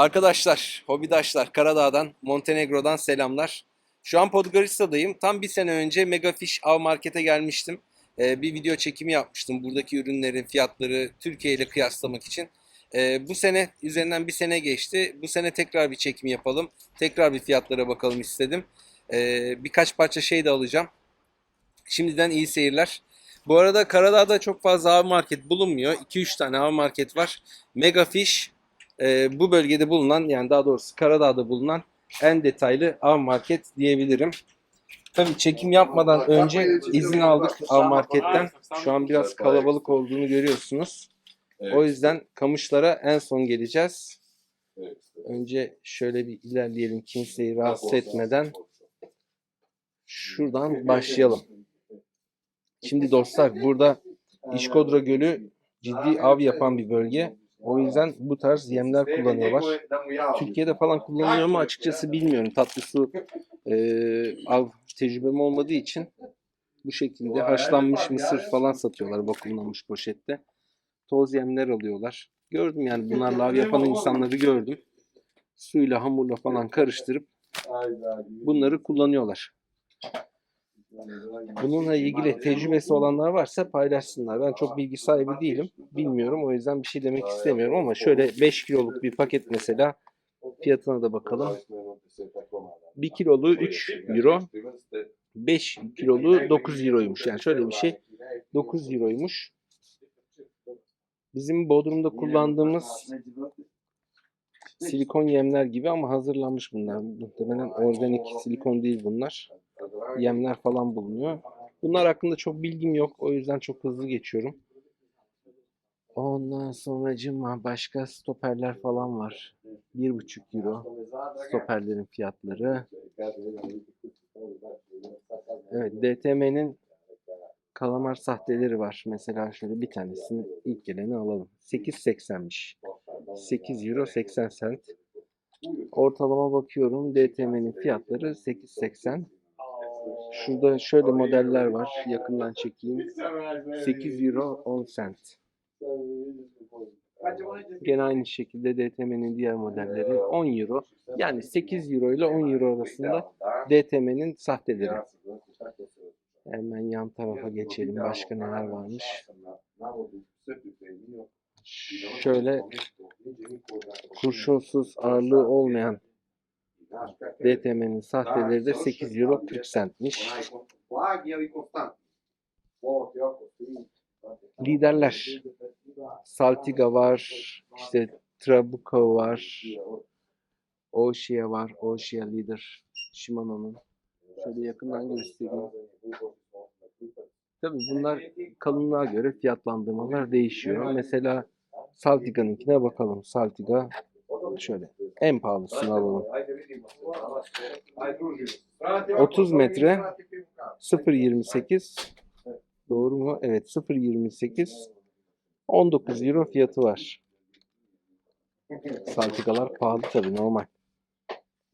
Arkadaşlar, hobidaşlar, Karadağ'dan, Montenegro'dan selamlar. Şu an Podgorica'dayım. Tam bir sene önce Megafish Av Market'e gelmiştim. Ee, bir video çekimi yapmıştım. Buradaki ürünlerin fiyatları Türkiye ile kıyaslamak için. Ee, bu sene üzerinden bir sene geçti. Bu sene tekrar bir çekim yapalım. Tekrar bir fiyatlara bakalım istedim. Ee, birkaç parça şey de alacağım. Şimdiden iyi seyirler. Bu arada Karadağ'da çok fazla av market bulunmuyor. 2-3 tane av market var. Megafish e, bu bölgede bulunan yani daha doğrusu Karadağ'da bulunan en detaylı av market diyebilirim. Tabii çekim yapmadan önce izin aldık av marketten. Şu an biraz kalabalık olduğunu görüyorsunuz. O yüzden kamışlara en son geleceğiz. Önce şöyle bir ilerleyelim kimseyi rahatsız etmeden. Şuradan başlayalım. Şimdi dostlar burada İşkodra Gölü ciddi av yapan bir bölge. O yüzden bu tarz yemler kullanıyorlar. Türkiye'de falan kullanılıyor mu açıkçası bilmiyorum. Tatlı su e, av tecrübem olmadığı için bu şekilde haşlanmış mısır falan satıyorlar vakumlanmış poşette. Toz yemler alıyorlar. Gördüm yani bunlarla av yapan insanları gördüm. Suyla hamurla falan karıştırıp bunları kullanıyorlar. Bununla ilgili tecrübesi olanlar varsa paylaşsınlar. Ben çok bilgi sahibi değilim. Bilmiyorum o yüzden bir şey demek istemiyorum ama şöyle 5 kiloluk bir paket mesela fiyatına da bakalım. 1 kiloluğu 3 euro. 5 kiloluğu 9 euroymuş. Yani şöyle bir şey 9 euroymuş. Bizim Bodrum'da kullandığımız silikon yemler gibi ama hazırlanmış bunlar. Muhtemelen organik silikon değil bunlar. Yemler falan bulunuyor. Bunlar hakkında çok bilgim yok. O yüzden çok hızlı geçiyorum. Ondan sonra cıma başka stoperler falan var. 1,5 euro stoperlerin fiyatları. Evet DTM'nin kalamar sahteleri var. Mesela şöyle bir tanesini ilk geleni alalım. 8.80'miş. 8 euro 80 cent. Ortalama bakıyorum DTM'nin fiyatları 8.80. Şurada şöyle modeller var. Yakından çekeyim. 8 euro 10 cent. Gene aynı şekilde DTM'nin diğer modelleri 10 euro. Yani 8 euro ile 10 euro arasında DTM'nin sahteleri. Hemen yan tarafa geçelim. Başka neler varmış? Şöyle kurşunsuz ağırlığı olmayan DTM'nin sahteleri de 8 euro 40 centmiş. Liderler. Saltiga var. işte Trabuco var. Oshia var. Oshia Leader. Shimano'nun. Şöyle yakından göstereyim. Tabii bunlar kalınlığa göre fiyatlandırmalar değişiyor. Mesela Saltiga'nınkine bakalım. Saltiga şöyle en pahalısını alalım. 30 metre 0.28 doğru mu? Evet 0.28 19 euro fiyatı var. Saltigalar pahalı tabii normal.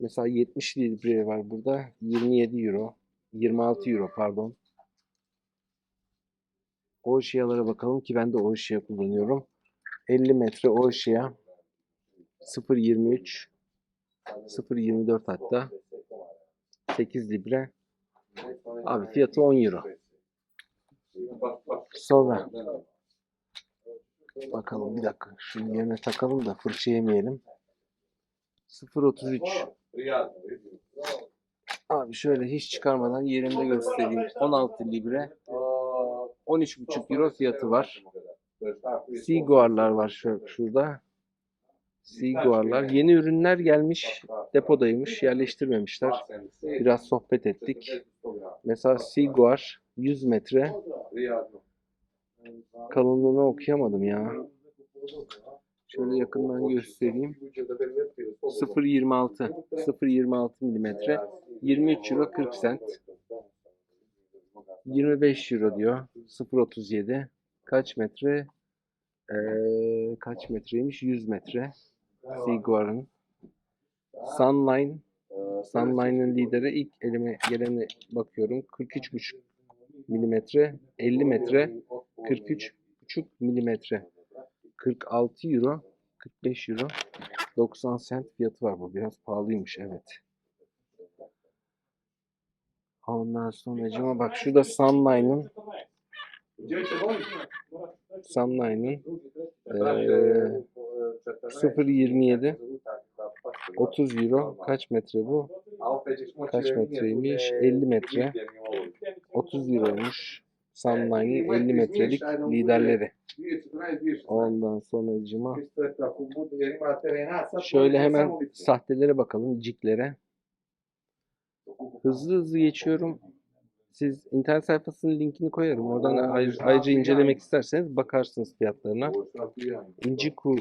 Mesela 70 libre var burada. 27 euro. 26 euro pardon. Oşiyalara bakalım ki ben de Oşiya kullanıyorum. 50 metre Oşiya 0.23 0.24 hatta. 8 libre. Abi fiyatı 10 euro. Sonra bakalım bir dakika. Şunu yerine takalım da fırça yemeyelim. 0.33 abi şöyle hiç çıkarmadan yerimde göstereyim. 16 libre. 13.5 euro fiyatı var. Siguar'lar var şu, şurada Siguar'lar. Yeni ürünler gelmiş. Depodaymış. Yerleştirmemişler. Biraz sohbet ettik. Mesela Siguar 100 metre. Kalınlığını okuyamadım ya. Şöyle yakından göstereyim. 0.26 0.26 milimetre. 23 euro 40 cent. 25 euro diyor. 0.37. Kaç metre? Ee, kaç metreymiş? 100 metre. Siguar'ın. Sunline. Sunline'ın lideri ilk elime gelene bakıyorum. 43,5 milimetre. 50 metre. 43,5 milimetre. 46 euro. 45 euro. 90 cent fiyatı var bu. Biraz pahalıymış evet. Ondan sonra acaba bak şurada Sunline'ın Sunline'ın eee 0.27 30 euro kaç metre bu? Kaç metreymiş? 50 metre. 30 euroymuş. Sunline'ın 50 metrelik liderleri. Ondan sonra cima. Şöyle hemen sahtelere bakalım, ciklere. Hızlı hızlı geçiyorum. Siz internet sayfasının linkini koyarım. Oradan ayrı- ayrıca incelemek isterseniz bakarsınız fiyatlarına. Inciku,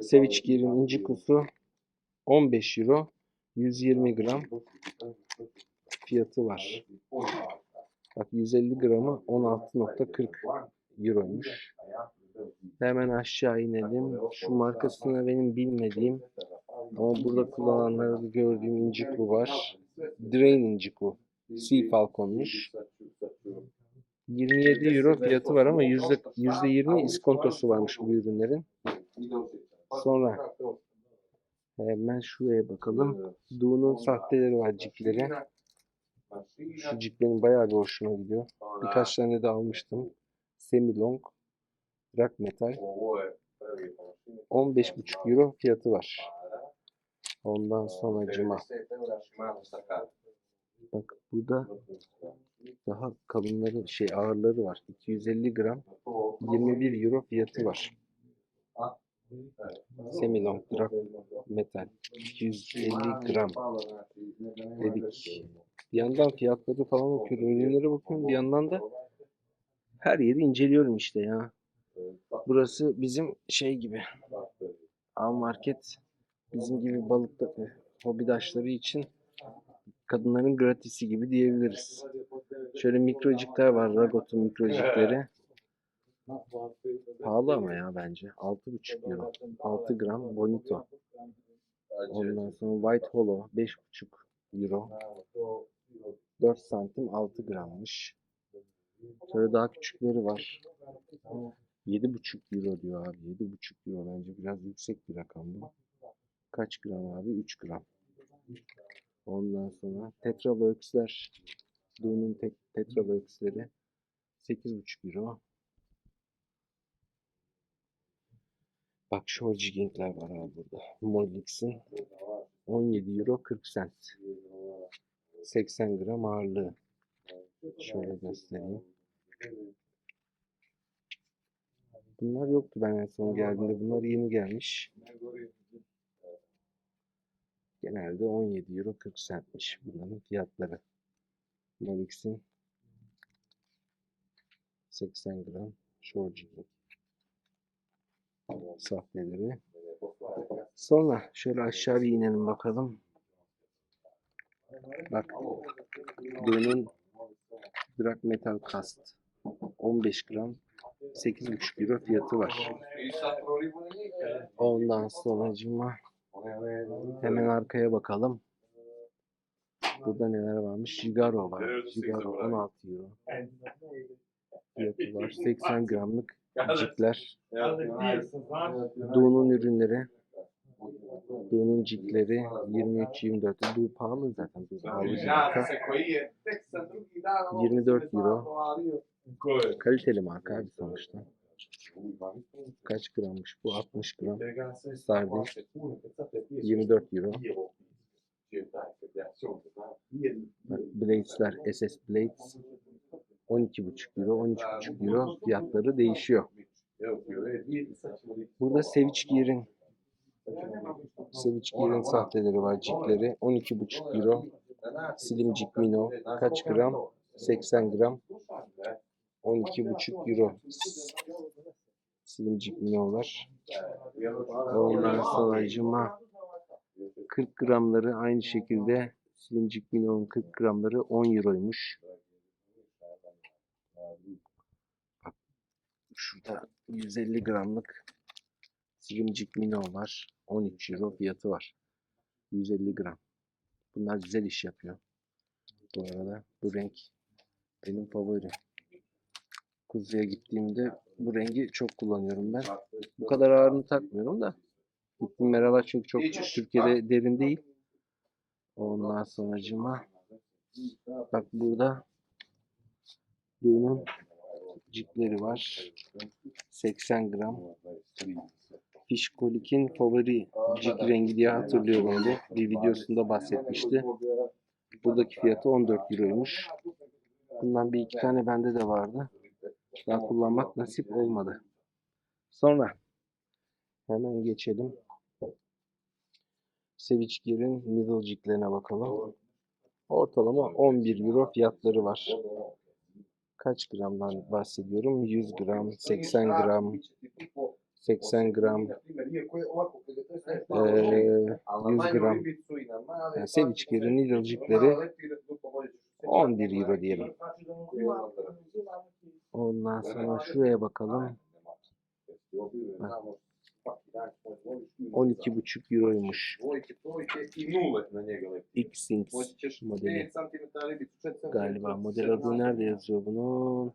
Seviç Gear'in Inciku'su 15 euro. 120 gram fiyatı var. Bak 150 gramı 16.40 euroymuş. Hemen aşağı inelim. Şu markasını benim bilmediğim ama burada kullananları gördüğüm Inciku var. Drain Inciku. Sea Falcon'muş. 27 euro fiyatı var ama yüzde 20 iskontosu varmış bu ürünlerin. Sonra hemen şuraya bakalım. Du'nun sahteleri var cikleri. Şu ciklerin bayağı bir hoşuma gidiyor. Birkaç tane de almıştım. Semi long. Rock metal. 15,5 euro fiyatı var. Ondan sonra cima. Bak burada daha kalınları şey ağırları var. 250 gram 21 euro fiyatı var. Semi long rock metal 250 gram dedik. Bir yandan fiyatları falan okuyorum, ürünlere bakıyorum. Bir yandan da her yeri inceliyorum işte ya. Burası bizim şey gibi. Av market bizim gibi balıkta hobidaşları için kadınların gratisi gibi diyebiliriz. Şöyle mikrocikler var. Ragot'un mikrocikleri. Pahalı ama ya bence. 6,5 euro. 6 gram bonito. Ondan sonra White Hollow 5,5 euro. 4 santim 6 grammış. Şöyle daha küçükleri var. 7,5 euro diyor abi. 7,5 euro bence biraz yüksek bir rakam bu. Kaç gram abi? 3 gram. Ondan sonra Tetraworks'ler. Du'nun tek Tetraworks'leri 8,5 euro. Bak shore jigging'ler var abi burada. Molix'in 17 euro 40 cent. 80 gram ağırlığı. Şöyle göstereyim. Bunlar yoktu ben en son geldiğimde. Bunlar yeni gelmiş. Genelde 17 euro 40 centmiş bunların fiyatları. Molix'in 80 gram jigging sahteleri. Sonra şöyle aşağı bir inelim bakalım. Bak Dön'ün Drag Metal Cast 15 gram 8,5 euro fiyatı var. Ondan sonra cima hemen arkaya bakalım. Burada neler varmış? Jigaro var. Jigaro 16 euro. Fiyatı var. 80 gramlık cikler. Du'nun ürünleri. Du'nun cikleri 23-24. Du pahalı zaten. Du pahalı bir marka. 24 euro. Kaliteli marka abi sonuçta. Kaç grammış bu? 60 gram. Sardin 24 euro. Blades'ler SS Blades 12,5 euro, 13,5 euro fiyatları değişiyor. Burada Seviç Gear'in Seviç Gear'in sahteleri var, cikleri 12,5 euro. Slimcik Mino kaç gram? 80 gram. 12,5 euro. Slimcik Mino'lar. Ondan sonra cıma 40 gramları aynı şekilde Slimcik Mino'nun 40 gramları 10 euroymuş. Şurada 150 gramlık Slimcik Mino var. 13 euro fiyatı var. 150 gram. Bunlar güzel iş yapıyor. Bu arada bu renk benim favorim. Kuzuya gittiğimde bu rengi çok kullanıyorum ben. Bu kadar ağırını takmıyorum da Gittiğim meralar çünkü çok Türkiye'de derin değil. Ondan sonracıma bak burada Du'nun cikleri var. 80 gram. Fishkolik'in favori cik rengi diye hatırlıyorum onu. Bir videosunda bahsetmişti. Buradaki fiyatı 14 euroymuş. Bundan bir iki tane bende de vardı. Daha kullanmak nasip olmadı. Sonra hemen geçelim. Needle Jig'lerine bakalım. Ortalama 11 euro fiyatları var. Kaç gramdan bahsediyorum? 100 gram, 80 gram, 80 gram, eee, 100 gram. Yani Needle Jig'leri 11 euro diyelim. Ondan sonra şuraya bakalım. 12,5 euroymuş. X-Sinks modeli. Galiba model adı nerede yazıyor bunun?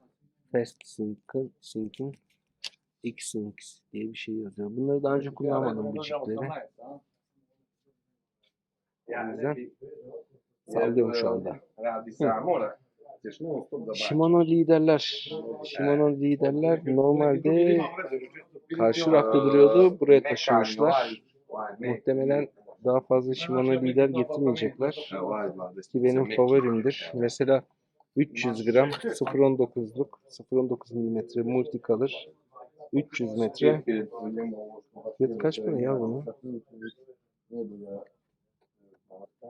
Fast Sync'in Sync'in X-Sinks diye bir şey yazıyor. Bunları daha önce kullanmadım bu çipleri. O yüzden sallıyorum şu anda. Shimano liderler. Shimano liderler normalde karşı rafta duruyordu. Buraya taşımışlar. Muhtemelen daha fazla Shimano lider getirmeyecekler. Ki benim favorimdir. Mesela 300 gram 0.19'luk 0.19 mm multi kalır. 300 metre. Fiyatı kaç para ya bunun?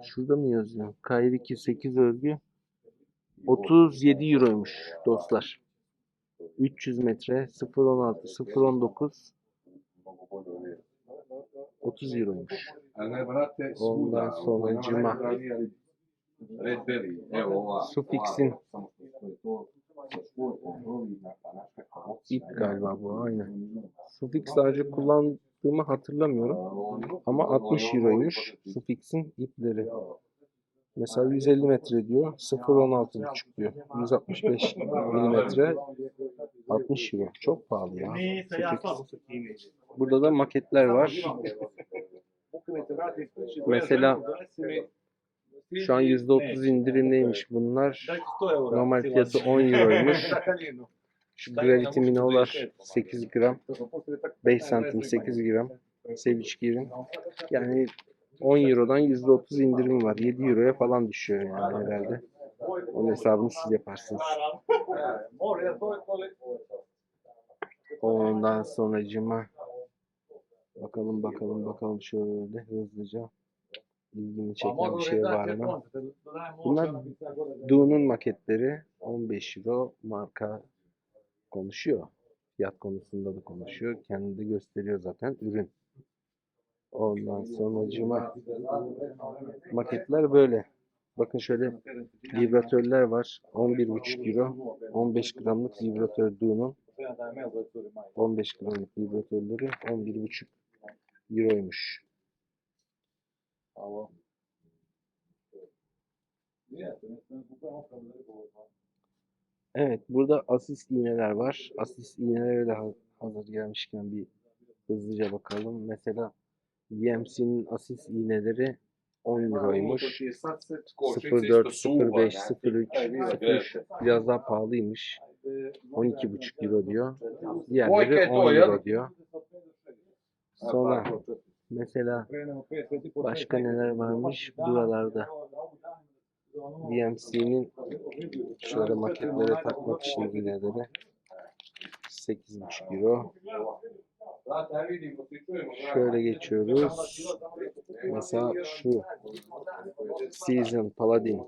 Şurada mı yazıyor? Kayri 8 örgü 37 euroymuş dostlar. 300 metre 0.16 0.19 30 euroymuş. Ondan sonra cima. Sufix'in ip galiba bu aynen. Sufix sadece kullandığımı hatırlamıyorum. Ama 60 euroymuş Sufix'in ipleri. Mesela 150 metre diyor. 0.16.5 diyor. 165 milimetre 60 euro. Çok pahalı ya. Burada da maketler var. Mesela şu an %30 indirimliymiş bunlar. Normal fiyatı 10 euroymuş. Şu Gravity Mino'lar 8 gram. 5 santim 8 gram. Savage Gear'in. Yani 10 Euro'dan %30 indirim var. 7 Euro'ya falan düşüyor yani herhalde. Onun hesabını siz yaparsınız. Ondan sonracıma bakalım bakalım bakalım şöyle hızlıca ilgimi çeken bir şey var mı? Bunlar Du'nun maketleri 15 euro marka konuşuyor. Fiyat konusunda da konuşuyor. Kendi de gösteriyor zaten ürün. Ondan sonracıma maketler böyle. Bakın şöyle vibratörler var. 11,5 euro. 15 gramlık vibratör Du'nun. 15 gramlık vibratörleri 11,5 euroymuş. Evet, burada asist iğneler var. Asist iğnelere de ha- hazır gelmişken bir hızlıca bakalım. Mesela VMC'nin asist iğneleri 10 euroymuş. 04, 05, 03, 03 biraz daha pahalıymış. 12,5 euro diyor. Diğerleri 10 euro diyor. Sonra mesela başka neler varmış buralarda. VMC'nin şöyle maketlere takmak için iğneleri 8,5 euro. Şöyle geçiyoruz. Mesela şu. Season Paladin.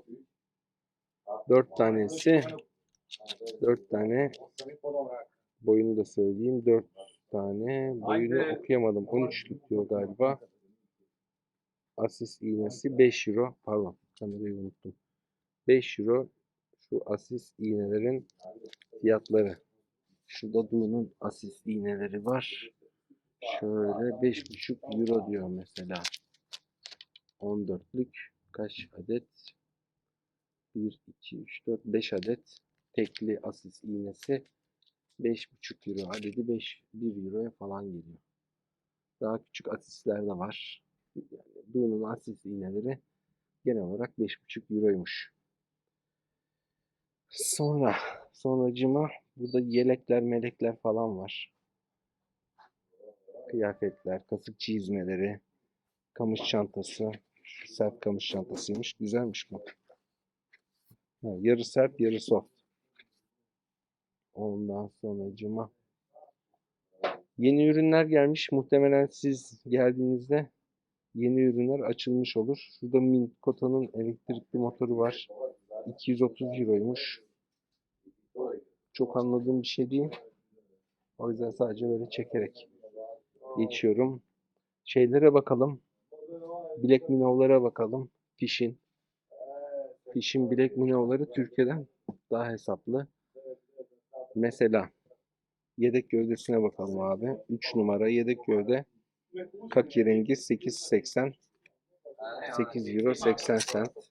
4 tanesi. 4 tane boyunu da söyleyeyim. 4 tane boyunu okuyamadım. 13'lük diyor galiba. Asist iğnesi 5 euro. Pardon kamerayı unuttum. 5 euro şu asist iğnelerin fiyatları. Şurada Du'nun asist iğneleri var şöyle 5,5 euro diyor mesela 14'lük kaç adet 1, 2, 3, 4, 5 adet tekli asist iğnesi 5,5 euro adedi 5, 1 euroya falan geliyor. Daha küçük asisler de var. Yani Du'nun asis iğneleri genel olarak 5,5 euroymuş. Sonra, sonracıma burada yelekler, melekler falan var. Kıyafetler, kasık çizmeleri, kamış çantası. Sert kamış çantasıymış. Güzelmiş bu. Ha, yarı sert, yarı soft. Ondan sonracıma yeni ürünler gelmiş. Muhtemelen siz geldiğinizde yeni ürünler açılmış olur. Şurada Mintota'nın elektrikli motoru var. 230 euroymuş. Çok anladığım bir şey değil. O yüzden sadece böyle çekerek geçiyorum. Şeylere bakalım. Bilek minovlara bakalım. Fish'in. Fish'in bilek minovları Türkiye'den daha hesaplı. Mesela yedek gövdesine bakalım abi. 3 numara yedek gövde. Kaki rengi 8.80 8 euro 80 cent.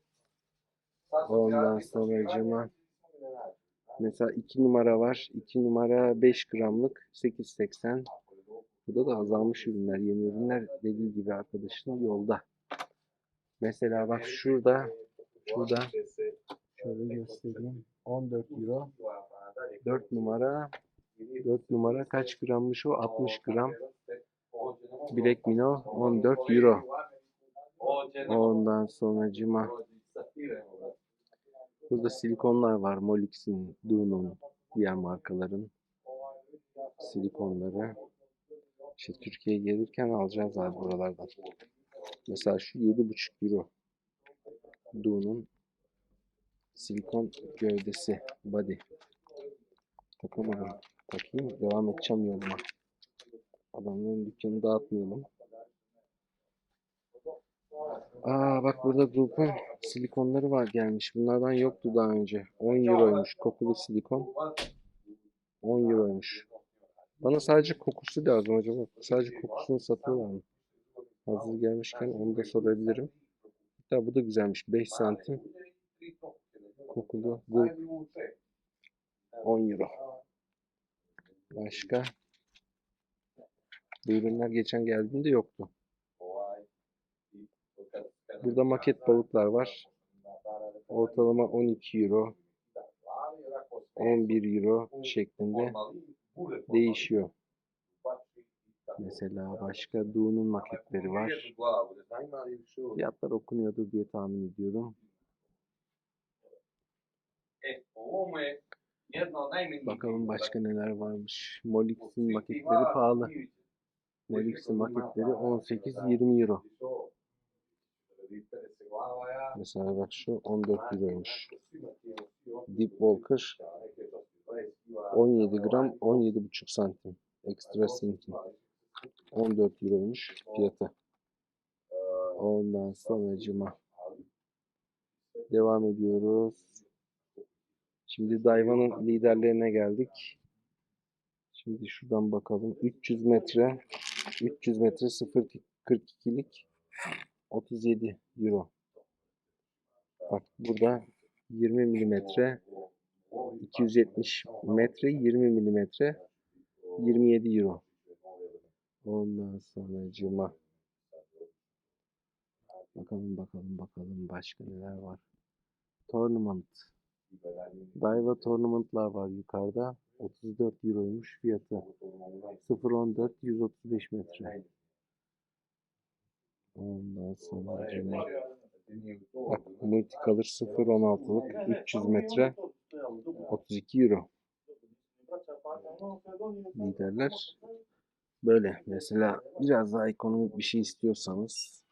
Ondan sonra cima mesela 2 numara var. 2 numara 5 gramlık 8.80 Burada da azalmış ürünler. Yeni ürünler dediği gibi arkadaşın yolda. Mesela bak şurada şurada şöyle göstereyim. 14 euro 4 numara 4 numara kaç grammış o? 60 gram. Bilek Mino 14 euro. Ondan sonra cima. Burada silikonlar var. Molix'in, Du'nun, diğer markaların silikonları. İşte Türkiye'ye gelirken alacağız abi buralardan. Mesela şu 7,5 euro. Du'nun silikon gövdesi, body. Takamadım. Takayım, devam edeceğim yoluma. Adamların dükkanını dağıtmayalım. Aa bak burada grubun silikonları var gelmiş. Bunlardan yoktu daha önce. 10 euroymuş kokulu silikon. 10 euroymuş. Bana sadece kokusu lazım acaba. Sadece kokusunu satıyorlar mı? Hazır gelmişken onu da sorabilirim. Hatta bu da güzelmiş. 5 santim kokulu grup. 10 euro. Başka? Bu ürünler geçen geldiğinde yoktu. Burada maket balıklar var. Ortalama 12 euro, 11 euro şeklinde değişiyor. Mesela başka Du'nun maketleri var. Fiyatlar okunuyordur diye tahmin ediyorum. Bakalım başka neler varmış. Molix'in maketleri pahalı. Molix'in maketleri 18-20 euro. Mesela bak şu 14 euroymuş. Deep Walker 17 gram 17,5 santim. Extra sinking. 14 euroymuş fiyatı. Ondan sonra cima. Devam ediyoruz. Şimdi Daiwa'nın liderlerine geldik. Şimdi şuradan bakalım. 300 metre 300 metre 0.42'lik 37 euro. Bak burada 20 milimetre 270 metre 20 milimetre 27 euro. Ondan sonra cuma. Bakalım bakalım bakalım başka neler var. Tournament. Daiwa Tournament'lar var yukarıda. 34 euroymuş fiyatı. 0.14 135 metre. Ondan sonra cuma. Bak Multicolor 0.16'lık 300 metre 32 euro. Liderler böyle. Mesela biraz daha ekonomik bir şey istiyorsanız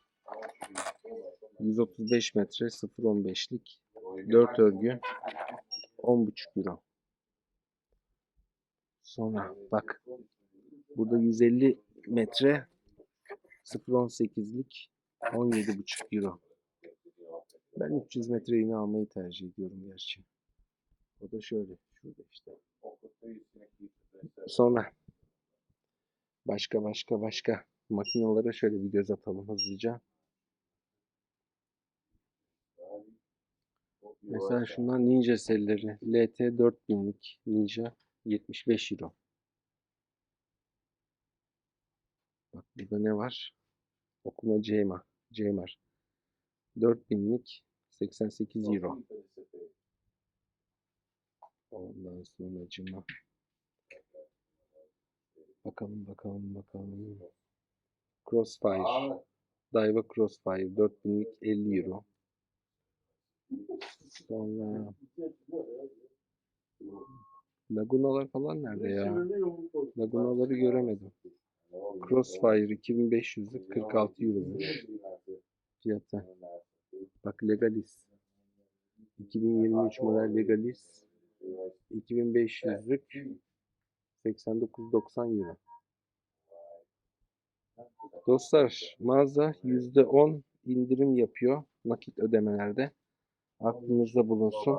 135 metre 0.15'lik 4 örgü 10.5 euro. Sonra bak burada 150 metre 0.18'lik 17.5 euro. Ben 300 metre iğne almayı tercih ediyorum gerçi. O da şöyle. Şurada işte. Sonra başka başka başka makinalara şöyle bir göz atalım hızlıca. Mesela şunlar Ninja serileri. LT 4000'lik Ninja 75 euro. Bak burada ne var? Okuma Ceyma. Ceymar. 4000'lik 88 euro. Ondan sonra cima. Bakalım bakalım bakalım. Crossfire. Daiwa Crossfire 4000'lik 50 euro. Sonra Lagunalar falan nerede ya? Lagunaları göremedim. Crossfire 2500'lük 46 euromuş fiyatı. Bak Legalis. 2023 model Legalis. 2500'lük 89.90 euro. Dostlar mağaza %10 indirim yapıyor nakit ödemelerde. Aklınızda bulunsun.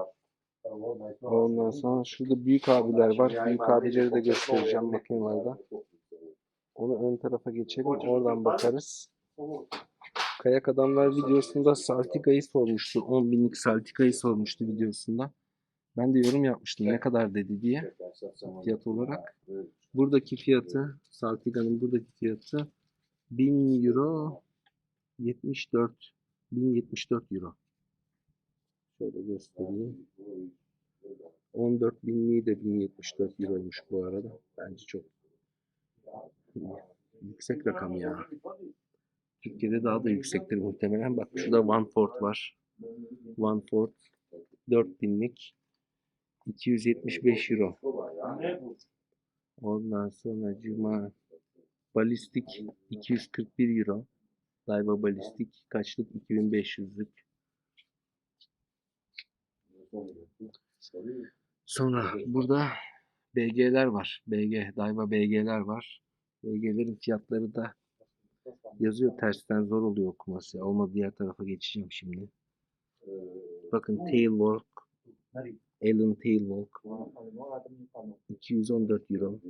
Ondan sonra şurada büyük abiler var. Büyük abileri de göstereceğim makinelerde. Onu ön tarafa geçelim. Oradan bakarız. Kayak Adamlar videosunda Saltika'yı sormuştu. 10 binlik Saltika'yı sormuştu videosunda. Ben de yorum yapmıştım ne kadar dedi diye fiyat olarak. Buradaki fiyatı Saltika'nın buradaki fiyatı 1000 euro 74 1074 euro. Şöyle göstereyim. 14 binliği de 1074 euroymuş bu arada. Bence çok yüksek rakam ya. Türkiye'de daha da yüksektir muhtemelen. Bak şurada OneFord var. OneFord 4000'lik 275 euro. Ondan sonra Cuma Balistik 241 euro. Daiwa Balistik kaçlık 2500'lük. Sonra burada BG'ler var. BG, Daiwa BG'ler var. BG'lerin fiyatları da yazıyor tersten zor oluyor okuması. Olmadı diğer tarafa geçeceğim şimdi. Bakın Tailwork, Allen Tailwalk 214 euro.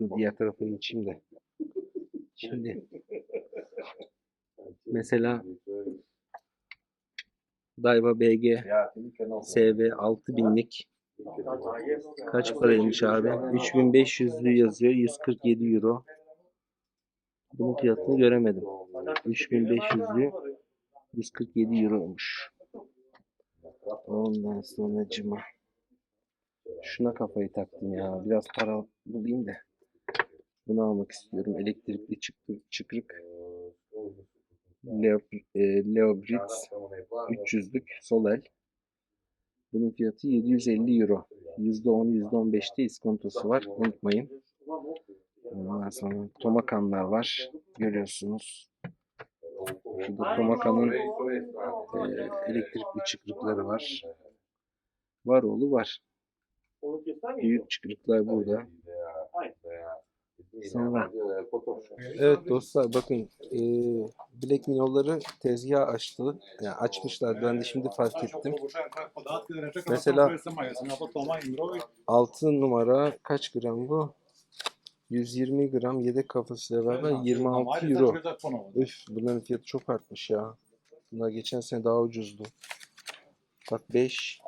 Dur diğer tarafa geçeyim de. Şimdi mesela Daiwa BG SV 6000'lik kaç paraymış abi? 3500'lü yazıyor. 147 euro. Bunun fiyatını göremedim. 3500'lü 147 euroymuş. Ondan sonra cima. Şuna kafayı taktım ya. Biraz para bulayım da. Bunu almak istiyorum. Elektrikli çıkrık. çıkrık. Leo, e, Leo Brits 300'lük sol el. Bunun fiyatı 750 euro. %10, %15'te iskontosu var. Unutmayın. Ondan sonra tomakanlar var. Görüyorsunuz. Şurada tomakanın e, elektrikli çıkrıkları var. Var oğlu var. Büyük çıkrıklar burada. Sonra evet dostlar bakın e, Black Minno'ları tezgah açtı. Yani açmışlar. Ben de şimdi fark ettim. Mesela 6 numara kaç gram bu? 120 gram yedek kafasıyla beraber 26 euro. Üf bunların fiyatı çok artmış ya. Bunlar geçen sene daha ucuzdu. Bak 5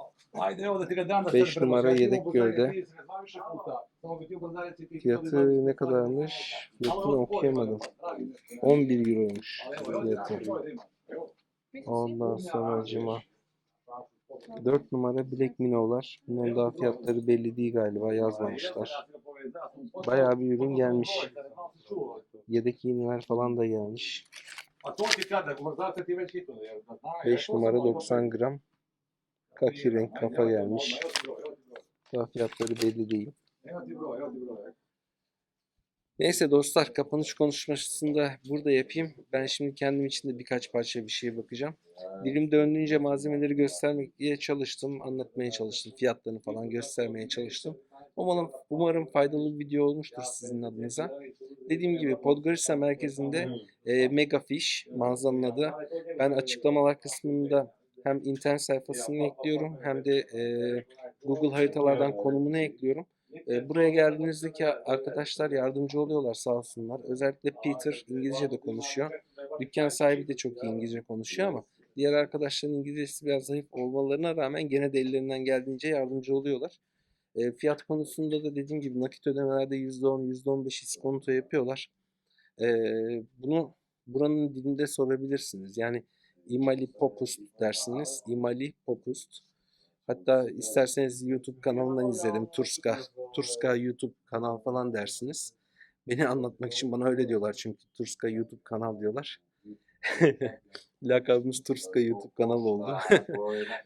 5 numara yedek gövde. fiyatı ne kadarmış? Fiyatını okuyamadım. 11 euroymuş fiyatı. Ondan sonra cima. 4 numara Black Minnow'lar. Bunların daha fiyatları belli değil galiba yazmamışlar. Bayağı bir ürün gelmiş. Yedek iğneler falan da gelmiş. 5 numara 90 gram. Kaki renk kafa gelmiş. Daha fiyatları belli değil. Neyse dostlar kapanış konuşmasını da burada yapayım. Ben şimdi kendim için de birkaç parça bir şeye bakacağım. Dilim döndüğünce malzemeleri göstermeye çalıştım. Anlatmaya çalıştım. Fiyatlarını falan göstermeye çalıştım. Umarım, umarım faydalı bir video olmuştur sizin adınıza. Dediğim gibi Podgorica merkezinde e, Megafish mağazanın adı. Ben açıklamalar kısmında hem internet sayfasını ekliyorum hem de e, Google haritalardan konumunu ekliyorum. E, buraya geldiğinizdeki arkadaşlar yardımcı oluyorlar sağ olsunlar. Özellikle Peter İngilizce de konuşuyor. Dükkan sahibi de çok iyi İngilizce konuşuyor ama diğer arkadaşların İngilizcesi biraz zayıf olmalarına rağmen gene de ellerinden geldiğince yardımcı oluyorlar. E, fiyat konusunda da dediğim gibi nakit ödemelerde %10, %15 iskonto yapıyorlar. Ee, bunu buranın dilinde sorabilirsiniz. Yani İmali Popust dersiniz. İmali Popust. Hatta isterseniz YouTube kanalından izledim. Turska. Turska YouTube kanal falan dersiniz. Beni anlatmak için bana öyle diyorlar çünkü Turska YouTube kanal diyorlar. Lakabımız Turska YouTube kanalı oldu.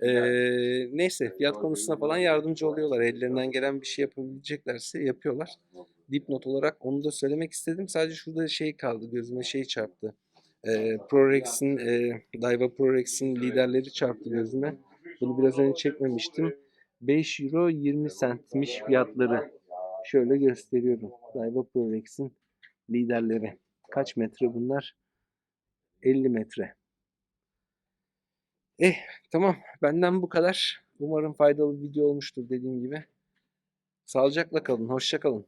Ee, neyse fiyat konusunda falan yardımcı oluyorlar. Ellerinden gelen bir şey yapabileceklerse yapıyorlar. Dipnot olarak onu da söylemek istedim. Sadece şurada şey kaldı. Gözüme şey çarptı. Ee, Prorex'in, e, Daiwa Prorex'in liderleri çarptı gözüme. Bunu biraz önce çekmemiştim. 5 euro 20 centmiş fiyatları. Şöyle gösteriyorum. Daiwa Prorex'in liderleri. Kaç metre bunlar? 50 metre. Eh tamam benden bu kadar. Umarım faydalı bir video olmuştur dediğim gibi. Sağlıcakla kalın. Hoşça kalın.